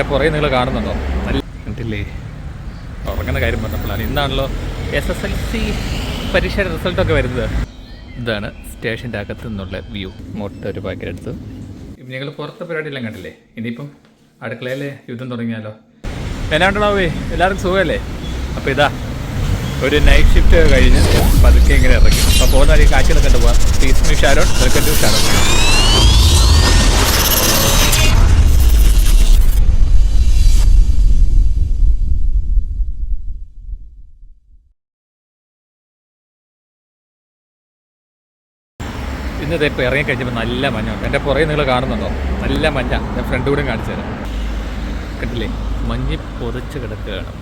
എന്റെ പുറകെ നിങ്ങൾ കാണുന്നുണ്ടോ? നല്ല കണ്ടില്ലേ? ഉറങ്ങുന്ന കാര്യം പറഞ്ഞപ്പോഴാണ്. ഇന്നാണല്ലോ എസ് എസ് എൽ സി പരീക്ഷയുടെ റിസൾട്ടൊക്കെ വരുന്നത്. ഇതാണ് സ്റ്റേഷന്റെ അകത്തു നിന്നുള്ള വ്യൂ. മൊട്ട ഒരു പാക്കറ്റ് എടുത്ത്. ഞങ്ങൾ പുറത്തെ പരിപാടിയെല്ലാം കണ്ടില്ലേ? ഇനിയിപ്പം അടുക്കളയിലെ യുദ്ധം തുടങ്ങിയാലോ? എന്നാണ്ടാവേ എല്ലാവർക്കും സുഖമല്ലേ? അപ്പോൾ ഇതാ ഒരു നൈറ്റ് ഷിഫ്റ്റ് കഴിഞ്ഞ് പതുക്കെ ഇങ്ങനെ ഇറങ്ങി. അപ്പോൾ പോകുന്ന കാഴ്ചകളൊക്കെ കണ്ടു പോവാം. പീസ് മീ ഷാരോൺ ഷാരോൺ ഇന്നത്തെ ഇപ്പോൾ ഇറങ്ങി കഴിഞ്ഞപ്പോൾ നല്ല മഞ്ഞുണ്ട്. എന്റെ പുറകെ നിങ്ങൾ കാണുന്നുണ്ടോ? നല്ല മഞ്ഞ. ഞാൻ ഫ്രണ്ട് കൂടെ കാണിച്ചു തരാം. കണ്ടില്ലേ? മഞ്ഞ് പൊതച്ച് കിടക്കുകയാണ്.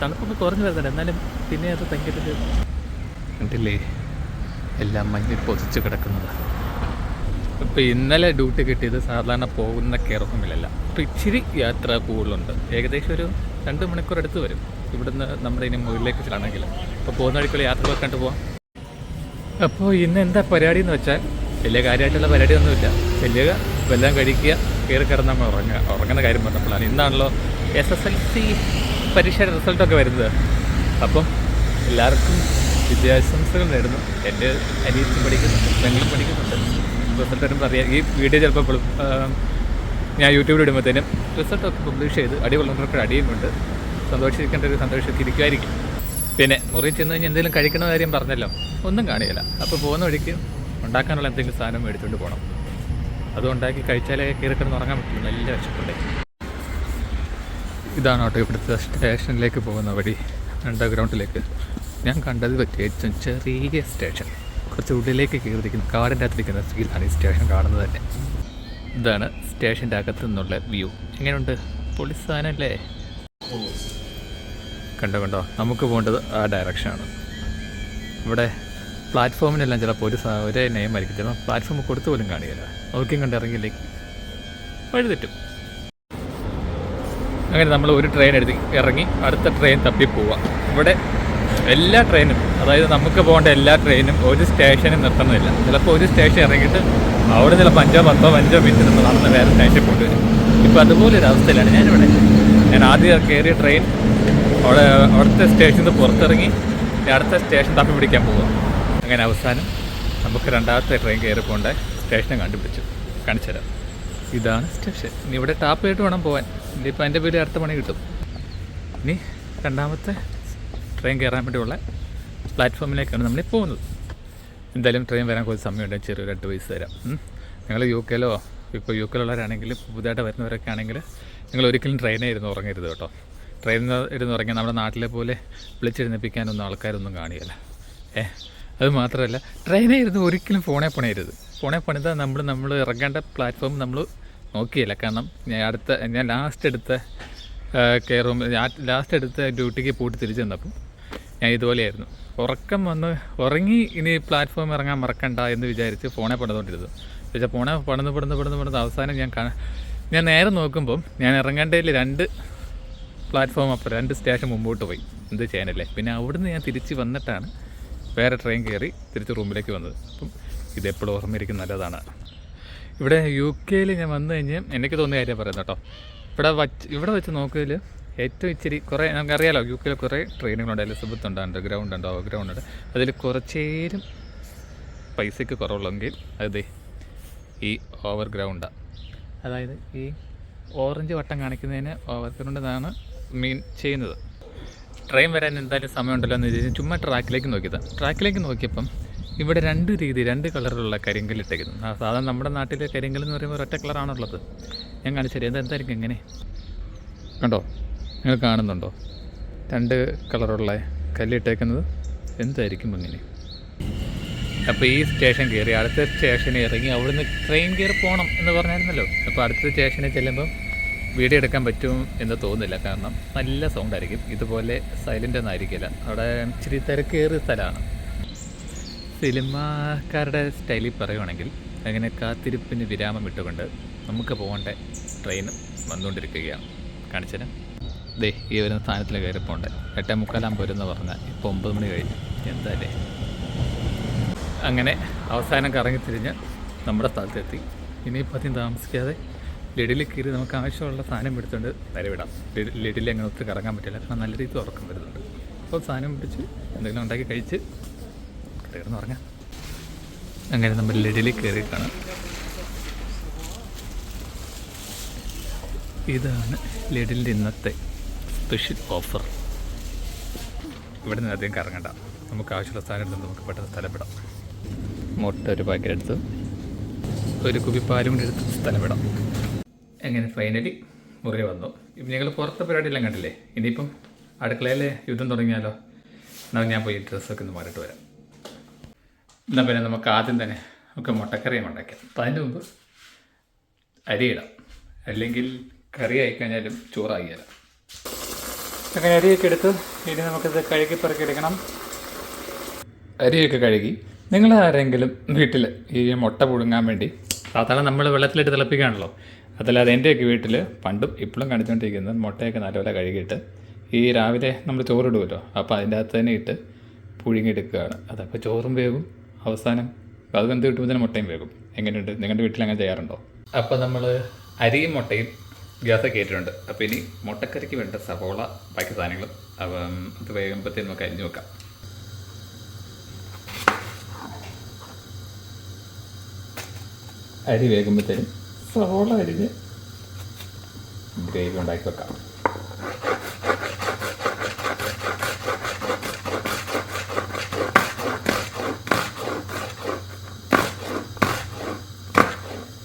തണുപ്പൊന്ന് കുറഞ്ഞു വരുന്നുണ്ട്. എന്നാലും പിന്നെ അത് ഭയങ്കര കണ്ടില്ലേ? എല്ലാം മഞ്ഞ് പൊതിച്ച് കിടക്കുന്നത്. ഇപ്പോൾ ഇന്നലെ ഡ്യൂട്ടി കിട്ടിയത് സാധാരണ പോകുന്ന കെയർ അപ്പോൾ ഇച്ചിരി യാത്ര കൂടുതലുണ്ട്. ഏകദേശം ഒരു രണ്ട് മണിക്കൂർ അടുത്ത് വരും. ഇവിടുന്ന് നമ്മുടെ ഇനി മുകളിലേക്ക് വെച്ചിട്ടാണെങ്കിൽ അപ്പോൾ പോകുന്ന വഴിക്കുള്ള യാത്രകളൊക്കെ കണ്ടു പോവാം. അപ്പോൾ ഇന്ന് എന്താ പരിപാടി എന്ന് വെച്ചാൽ വലിയ കാര്യമായിട്ടുള്ള പരിപാടിയൊന്നുമില്ല. ചെല്ലുക വെല്ലാം കഴിക്കുക കയറി നമ്മൾ ഉറങ്ങുക. ഉറങ്ങുന്ന കാര്യം പറഞ്ഞപ്പോഴാണ് ഇന്നാണല്ലോ എസ് എസ് എൽ സി പരീക്ഷയുടെ റിസൾട്ടൊക്കെ വരുന്നത്. അപ്പം എല്ലാവർക്കും വിദ്യാശംസകൾ നേടുന്നു. എന്റെ അനിയത്തും പഠിക്കുന്നുണ്ട് പെങ്ങളും പഠിക്കുന്നുണ്ട്. റിസൾട്ട് വരുമ്പോൾ അറിയാം. ഈ വീഡിയോ ചിലപ്പോൾ ഞാൻ യൂട്യൂബിൽ ഇടുമ്പോഴത്തേനും റിസൾട്ടൊക്കെ പബ്ലിഷ് ചെയ്ത് അടിയുള്ളവർക്ക് അടിയുമുണ്ട് കൊണ്ട് സന്തോഷിക്കേണ്ട ഒരു സന്തോഷത്തിരിക്കുമായിരിക്കും പിന്നെ മുറി ചെന്ന് കഴിഞ്ഞാൽ എന്തെങ്കിലും കഴിക്കണ കാര്യം പറഞ്ഞല്ലോ ഒന്നും കാണില്ല. അപ്പോൾ പോകുന്ന വഴിക്ക് ഉണ്ടാക്കാനുള്ള എന്തെങ്കിലും സാധനം മേടിച്ചുകൊണ്ട് പോകണം അത് ഉണ്ടാക്കി കഴിച്ചാലേ കീറി കിടന്ന് ഉറങ്ങാൻ പറ്റില്ല നല്ല വിശപ്പുണ്ട്. ഇതാണ് കേട്ടോ ഇവിടുത്തെ സ്റ്റേഷനിലേക്ക് പോകുന്ന വഴി അണ്ടർഗ്രൗണ്ടിലേക്ക്. ഞാൻ കണ്ടത് പറ്റിയ ഏറ്റവും ചെറിയ സ്റ്റേഷൻ. കുറച്ച് ഉള്ളിലേക്ക് കയറിയിരിക്കുന്ന കാടിന്റെ അകത്തിരിക്കുന്ന ഫീലാണ് ഈ സ്റ്റേഷൻ കാണുന്നത് തന്നെ. ഇതാണ് സ്റ്റേഷന്റെ അകത്തു നിന്നുള്ള വ്യൂ. എങ്ങനെയുണ്ട്? പൊളി സാധനമല്ലേ? കണ്ടോ കണ്ടോ? നമുക്ക് പോകേണ്ടത് ആ ഡയറക്ഷനാണ് ഇവിടെ പ്ലാറ്റ്ഫോമിനെല്ലാം ചിലപ്പോൾ ഒരു ഒരേ നെയം ആയിരിക്കും. ചിലപ്പോൾ പ്ലാറ്റ്ഫോം കൊടുത്തു പോലും കാണുകയില്ല നോക്കിയും കണ്ട് ഇറങ്ങിയില്ലെങ്കിൽ വഴി തെറ്റും അങ്ങനെ നമ്മൾ ഒരു ട്രെയിൻ എടുത്ത് ഇറങ്ങി അടുത്ത ട്രെയിൻ തപ്പി പോവാം. ഇവിടെ എല്ലാ ട്രെയിനും അതായത് നമുക്ക് പോകേണ്ട എല്ലാ ട്രെയിനും ഒരു സ്റ്റേഷനിൽ നിർത്തുന്നില്ല ചിലപ്പോൾ ഒരു സ്റ്റേഷൻ ഇറങ്ങിയിട്ട് അവിടെ ചിലപ്പോൾ അഞ്ചോ പത്തോ അഞ്ചോ മിനിറ്റ് നിന്ന് നടന്ന് വേറെ സ്റ്റേഷനിൽ വരും ഇപ്പോൾ അതുപോലെ ഒരു അവസ്ഥയിലാണ് ഞാനിവിടെ. ഞാൻ ആദ്യം കയറിയ ട്രെയിൻ അവിടെ അവിടുത്തെ സ്റ്റേഷനിൽ നിന്ന് പുറത്തിറങ്ങി അടുത്ത സ്റ്റേഷൻ തപ്പി പിടിക്കാൻ പോവുക അങ്ങനെ അവസാനം നമുക്ക് രണ്ടാമത്തെ ട്രെയിൻ കയറി പോകേണ്ട സ്റ്റേഷനെ കണ്ടുപിടിച്ചു. കാണിച്ചു തരാം ഇതാണ് സ്റ്റേഷൻ ഇനി ഇവിടെ ടാപ്പ് ചെയ്തിട്ട് വേണം പോകാൻ ഇനിയിപ്പോൾ എന്റെ പേര് അടുത്ത പണി കിട്ടും. ഇനി രണ്ടാമത്തെ ട്രെയിൻ കയറാൻ വേണ്ടിയുള്ള പ്ലാറ്റ്ഫോമിലേക്കാണ് നമ്മൾ പോകുന്നത്. എന്തായാലും ട്രെയിൻ വരാൻ കുറച്ച് സമയമുണ്ട്. ചെറിയൊരു അഡ്വൈസ് തരാം. നിങ്ങൾ യു കെയിലോ ഇപ്പോൾ യു കെയിലുള്ളവരാണെങ്കിൽ പുതുതായിട്ട് വരുന്നവരൊക്കെ ആണെങ്കിൽ നിങ്ങൾ ഒരിക്കലും ട്രെയിനേ ഇരുന്ന് ഉറങ്ങരുത് കേട്ടോ. ട്രെയിനിൽ ഇരുന്ന് ഉറങ്ങിയാൽ നമ്മുടെ നാട്ടിലെ പോലെ വിളിച്ചെഴുന്നേപ്പിക്കാനൊന്നും ആൾക്കാരൊന്നും കാണിയല്ല ഏ അത് മാത്രമല്ല ട്രെയിനിൽ ഇരുന്ന് ഒരിക്കലും ഫോണെ പണിയരുത്. ഫോണെ പണിതാൽ നമ്മൾ നമ്മൾ ഇറങ്ങേണ്ട പ്ലാറ്റ്ഫോം നമ്മൾ നോക്കിയില്ല. കാരണം ഞാൻ അടുത്ത ഞാൻ ലാസ്റ്റ് എടുത്ത കെയർ റൂം ലാസ്റ്റ് എടുത്ത ഡ്യൂട്ടിക്ക് പോയിട്ട് തിരിച്ചു വന്നപ്പം ഞാൻ ഇതുപോലെയായിരുന്നു. ഉറക്കം വന്ന് ഉറങ്ങി ഇനി പ്ലാറ്റ്ഫോം ഇറങ്ങാൻ മറക്കണ്ട എന്ന് വിചാരിച്ച് ഫോണെ പണിതുകൊണ്ടിരുന്നു. പക്ഷേ ഫോണെ പണിത് പണിത് പണിത് പണിത് അവസാനം ഞാൻ ഞാൻ നേരെ നോക്കുമ്പം ഞാൻ ഇറങ്ങേണ്ടതിൽ രണ്ട് പ്ലാറ്റ്ഫോം അപ്പം രണ്ട് സ്റ്റേഷൻ മുമ്പോട്ട് പോയി. എന്ത് ചെയ്യാനല്ലേ? പിന്നെ അവിടുന്ന് ഞാൻ തിരിച്ച് വന്നിട്ടാണ് വേറെ ട്രെയിൻ കയറി തിരിച്ച് റൂമിലേക്ക് വന്നത്. അപ്പം ഇതെപ്പോഴും ഓർമ്മയിരിക്കും നല്ലതാണ്. ഇവിടെ യു കെയിൽ ഞാൻ വന്നു കഴിഞ്ഞ് എനിക്ക് തോന്നിയ കാര്യം പറയുന്നത് കേട്ടോ. ഇവിടെ വച്ച് ഇവിടെ വെച്ച് നോക്കിയതിൽ ഏറ്റവും ഇച്ചിരി കുറേ നമുക്കറിയാലോ യു കെയിൽ കുറേ ട്രെയിനുകളുണ്ട്. എലിസബത്ത് ഉണ്ട് അണ്ടർഗ്രൗണ്ട് ഉണ്ട് ഓവർഗ്രൗണ്ട് ഉണ്ട്. അതിൽ കുറച്ചേരും പൈസയ്ക്ക് കുറവുള്ളെങ്കിൽ അതേ ഈ ഓവർഗ്രൗണ്ടാണ് അതായത് ഈ ഓറഞ്ച് വട്ടം കാണിക്കുന്നതിന് ഓവർഗ്രൗണ്ട് എന്നാണ് മീൻ ചെയ്യുന്നത്. ട്രെയിൻ വരാൻ എന്തായാലും സമയമുണ്ടല്ലോ എന്ന് വിചാരിച്ച് ചുമ്മാ ട്രാക്കിലേക്ക് നോക്കിയതാണ് ട്രാക്കിലേക്ക് നോക്കിയപ്പം ഇവിടെ രണ്ട് രീതി രണ്ട് കളറിലുള്ള കരിങ്കല്ലിട്ടേക്കുന്നു ആ സാധാരണ നമ്മുടെ നാട്ടിലെ കരിങ്കൽ എന്ന് പറയുമ്പോൾ ഒറ്റ കളറാണുള്ളത്. ഞാൻ കാണിച്ചു തരാം എന്തായിരിക്കും എങ്ങനെ കണ്ടോ? നിങ്ങൾ കാണുന്നുണ്ടോ? രണ്ട് കളറുള്ള കല്ലിട്ടേക്കുന്നത് എന്തായിരിക്കും അങ്ങനെ? അപ്പോൾ ഈ സ്റ്റേഷൻ കയറി അടുത്ത സ്റ്റേഷനിൽ ഇറങ്ങി അവിടുന്ന് ട്രെയിൻ കയറി പോകണം എന്ന് പറഞ്ഞായിരുന്നല്ലോ. അപ്പോൾ അടുത്ത സ്റ്റേഷനിൽ ചെല്ലുമ്പോൾ വീഡിയോ എടുക്കാൻ പറ്റും എന്ന് തോന്നുന്നില്ല. കാരണം നല്ല സൗണ്ട് ആയിരിക്കും. ഇതുപോലെ സൈലന്റ് ഒന്നും ആയിരിക്കില്ല. അവിടെ ഇച്ചിരി തിരക്കേറിയ സ്ഥലമാണ്. സിനിമാക്കാരുടെ സ്റ്റൈലിൽ പറയുവാണെങ്കിൽ അങ്ങനെ കാത്തിരിപ്പിന് വിരാമം ഇട്ടുകൊണ്ട് നമുക്ക് പോകേണ്ട ട്രെയിൻ വന്നുകൊണ്ടിരിക്കുകയാണ്. കാണിച്ചത് ദേ ഈ വരുന്ന സ്ഥാനത്തിൽ കയറി പോകണ്ടേ എട്ടേ മുക്കാലാകുമ്പോൾ വരുമെന്ന് പറഞ്ഞാൽ ഇപ്പോൾ ഒമ്പത് മണി കഴിഞ്ഞു. എന്തായാലേ അങ്ങനെ അവസാനം കറങ്ങി തിരിഞ്ഞ് നമ്മുടെ സ്ഥലത്തെത്തി. ഇനിയിപ്പോൾ അധികം താമസിക്കാതെ ലിഡിൽ കയറി നമുക്ക് ആവശ്യമുള്ള സാധനം പിടിച്ചുകൊണ്ട് വരവിടാം ലിഡിൽ അങ്ങനെ ഒത്തിരി കറങ്ങാൻ പറ്റില്ല. കാരണം നല്ല രീതിയിൽ ഉറക്കം വരുന്നുണ്ട്. അപ്പോൾ സാധനം പിടിച്ച് എന്തെങ്കിലും ഉണ്ടാക്കി കഴിച്ച് കിടന്ന് ഉറങ്ങാം. അങ്ങനെ നമ്മൾ ലിഡിൽ കയറിയിട്ടാണ്. ഇതാണ് ലിഡിലിന്റെ ഇന്നത്തെ സ്പെഷ്യൽ ഓഫർ. ഇവിടെ നിന്ന് അധികം കറങ്ങണ്ട. നമുക്ക് ആവശ്യമുള്ള സ്ഥാനം എടുത്ത് നമുക്ക് പെട്ടെന്ന് സ്ഥലം വിടാം മുട്ട ഒരു പാക്കറ്റ് എടുത്ത് ഒരു കുപ്പി പാലും കൂടി എടുത്ത് സ്ഥലം വിടാം എങ്ങനെ? ഫൈനലി മുറി വന്നു. ഇപ്പം ഞങ്ങൾ പുറത്തെ പരിപാടിയെല്ലാം കണ്ടില്ലേ? ഇനിയിപ്പം അടുക്കളയിലെ യുദ്ധം തുടങ്ങിയാലോ? എന്നാൽ ഞാൻ പോയി ഡ്രസ്സൊക്കെ ഒന്ന് മാറിയിട്ട് വരാം. എന്നാൽ പിന്നെ നമുക്ക് ആദ്യം തന്നെ നമുക്ക് മുട്ടക്കറിയും ഉണ്ടാക്കാം. അപ്പം അതിന് മുമ്പ് അരിയിടാം അല്ലെങ്കിൽ കറി ആയിക്കഴിഞ്ഞാലും ചോറാകിയാലും അങ്ങനെ അരിയൊക്കെ എടുത്ത് ഇനി നമുക്കിത് കഴുകി പെറുക്കി എടുക്കണം. അരിയൊക്കെ കഴുകി. നിങ്ങൾ ആരെങ്കിലും വീട്ടിൽ ഈ മുട്ട പുഴുങ്ങാൻ വേണ്ടി സാധാരണ നമ്മൾ വെള്ളത്തിലിട്ട് തിളപ്പിക്കുകയാണല്ലോ അതല്ലാതെ എന്റെയൊക്കെ വീട്ടിൽ പണ്ടും ഇപ്പോഴും കാണിച്ചുകൊണ്ടിരിക്കുന്നത് മുട്ടയൊക്കെ നല്ലപോലെ കഴുകിയിട്ട് ഈ രാവിലെ നമ്മൾ ചോറിടുമല്ലോ അപ്പോൾ അതിന്റെ അകത്ത് തന്നെ ഇട്ട് പുഴുങ്ങിയെടുക്കുകയാണ്. അതപ്പോൾ ചോറും വേകും അവസാനം അത് വെന്ത് കിട്ടുമ്പോൾ തന്നെ മുട്ടയും വേകും എങ്ങനെയുണ്ട്? നിങ്ങളുടെ വീട്ടിൽ അങ്ങനെ ചെയ്യാറുണ്ടോ? അപ്പോൾ നമ്മൾ അരിയും മുട്ടയും ഗ്യാസൊക്കെ ഏറ്റിട്ടുണ്ട് അപ്പോൾ ഇനി മുട്ടക്കറിക്ക് വേണ്ട സവോള ബാക്കി സാധനങ്ങളും അത് വേകുമ്പോഴത്തേന് നമുക്ക് അരിഞ്ഞു വെക്കാം. അരി വേകുമ്പോഴത്തേനും സവോള അരിഞ്ഞ് ഗ്രേവി ഉണ്ടാക്കി വെക്കാം.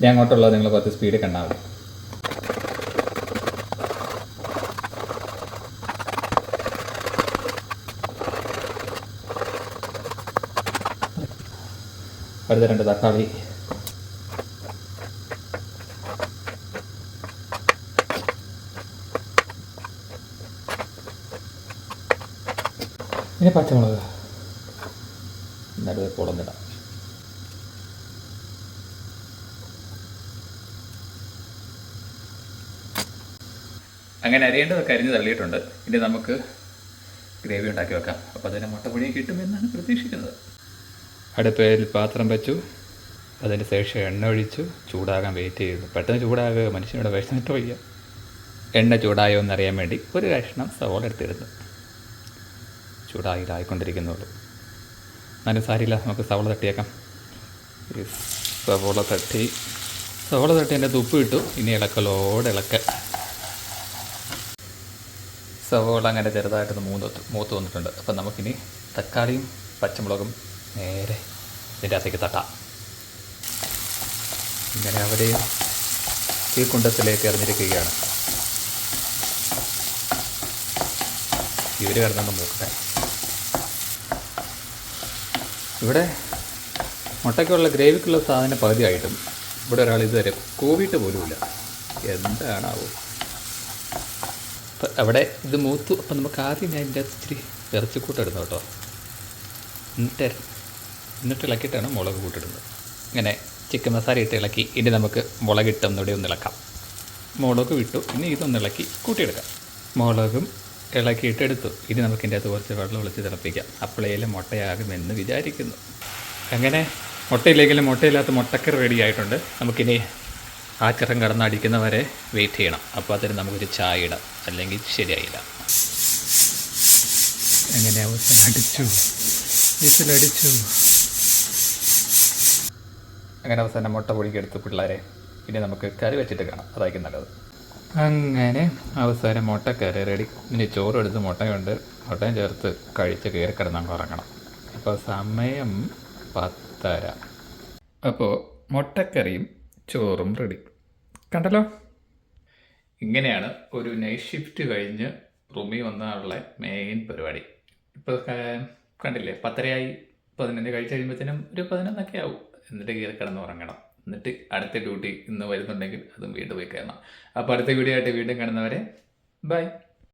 ഞാൻ അങ്ങോട്ടുള്ളത് നിങ്ങൾ കുറച്ച് സ്പീഡിൽ കണ്ടാൽ മതി. അടുത്ത രണ്ട് തക്കാളി. ഇനി പച്ചമുളക്. നടുവേ കുളന്നിടാം അങ്ങനെ അരിയേണ്ടതൊക്കെ അരിഞ്ഞ് തള്ളിയിട്ടുണ്ട്. ഇനി നമുക്ക് ഗ്രേവി ഉണ്ടാക്കി വെക്കാം. അപ്പോൾ അതിന് മുട്ടപ്പൊടിയും കിട്ടുമെന്നാണ് പ്രതീക്ഷിക്കുന്നത്. അടുപ്പയിൽ പാത്രം വെച്ചു. അതിന് ശേഷം എണ്ണ ഒഴിച്ചു. ചൂടാകാൻ വെയിറ്റ് ചെയ്തു. പെട്ടെന്ന് ചൂടാകുക മനുഷ്യനോട് വിഷമിട്ട് വയ്യ എണ്ണ ചൂടായോ എന്നറിയാൻ വേണ്ടി ഒരു കഷ്ണം സവോള എടുത്തിരുന്നു. ചൂടായിട്ടായിക്കൊണ്ടിരിക്കുന്നുള്ളൂ എന്നാലും സാരിയില്ല നമുക്ക് സവോള തട്ടിയേക്കാം. സവോള തട്ടി. സവോള തട്ടി എന്റെ തുപ്പ് ഇട്ടു. ഇനി ഇളക്കലോടെ ഇളക്ക. സവോള അങ്ങനെ ചെറുതായിട്ടൊന്ന് മൂന്ന് മൂത്ത് വന്നിട്ടുണ്ട്. അപ്പം നമുക്കിനി തക്കാളിയും പച്ചമുളകും നേരെ. ഇതിന്റെ അകത്തേക്ക് തട്ടാം. ഇങ്ങനെ അവർ ഈ കുണ്ടത്തിലേക്ക് എറിഞ്ഞിരിക്കുകയാണ്. ഇവർ കിടന്നു നോക്കട്ടെ ഇവിടെ മുട്ടയ്ക്കുള്ള ഗ്രേവിക്കുള്ള സാധനം പകുതിയായിട്ടും ഇവിടെ ഒരാൾ ഇതുവരെ കൂവിയിട്ട് പോലുമില്ല. എന്താണാവോ? അപ്പം അവിടെ ഇത് മൂത്തു. അപ്പം നമുക്ക് ആദ്യം ഞാൻ ഇതിന്റെ ഇച്ചിരി ഇറച്ചിക്കൂട്ട് ഇടുന്നു കേട്ടോ എന്നിട്ട് എന്നിട്ട് ഇളക്കിയിട്ടാണ് മുളക് കൂട്ടിടുന്നത്. ഇങ്ങനെ ചിക്കൻ മസാല ഇട്ട് ഇളക്കി ഇനി നമുക്ക് മുളകിട്ട് ഒന്നുകൂടി ഒന്ന് ഇളക്കാം. മുളക് വിട്ടു ഇനി ഇതൊന്ന് ഇളക്കി കൂട്ടിയെടുക്കാം. മുളകും ഇളക്കിയിട്ട് എടുത്തു. ഇനി നമുക്ക് ഇതിന്റെ അകത്ത് കുറച്ച് വെള്ളം ഒളിച്ച് തിളപ്പിക്കാം. അപ്പോഴേലും മുട്ടയാകുമെന്ന് വിചാരിക്കുന്നു. അങ്ങനെ മുട്ടയില്ലെങ്കിലും മുട്ടയില്ലാത്ത മുട്ടക്കറി റെഡി ആയിട്ടുണ്ട്. നമുക്കിനി ആ ചിറം കടന്നടിക്കുന്നവരെ വെയിറ്റ് ചെയ്യണം. അപ്പോൾ അതിന് നമുക്കൊരു ചായ ഇടാം അല്ലെങ്കിൽ ശരിയായില്ല അങ്ങനെ അവസാനം അടിച്ചു? വിസിലടിച്ചു? അങ്ങനെ അവസാനം മുട്ട പൊടിക്കെടുത്ത് പിള്ളേരെ ഇനി നമുക്ക് കറി വെച്ചിട്ട് കാണാം. അതായിരിക്കും നല്ലത്. അങ്ങനെ അവസാനം മുട്ടക്കറി റെഡി ഇനി ചോറ് എടുത്ത് മുട്ടയുണ്ട് മുട്ടയും ചേർത്ത് കഴിച്ച് കയറി കിടന്നാൽ ഉറങ്ങണം. അപ്പോൾ സമയം പത്തര. അപ്പോൾ മുട്ടക്കറിയും ചോറും റെഡി കണ്ടല്ലോ? ഇങ്ങനെയാണ് ഒരു നൈറ്റ് ഷിഫ്റ്റ് കഴിഞ്ഞ് റൂമിൽ വന്നാലുള്ള മെയിൻ പരിപാടി. ഇപ്പോൾ കണ്ടില്ലേ? പത്തരയായി. പതിനൊന്ന് കഴിച്ച് കഴിയുമ്പോഴത്തേനും ഒരു പതിനൊന്നൊക്കെ ആവും. എന്നിട്ട് കയറി കിടന്ന് ഉറങ്ങണം. എന്നിട്ട് അടുത്ത ഡ്യൂട്ടി ഇന്ന് വരുന്നുണ്ടെങ്കിൽ അതും വീണ്ടും പോയി കയറണം. അപ്പോൾ അടുത്ത വീഡിയോ ആയിട്ട് വീണ്ടും കാണുന്നവരെ ബൈ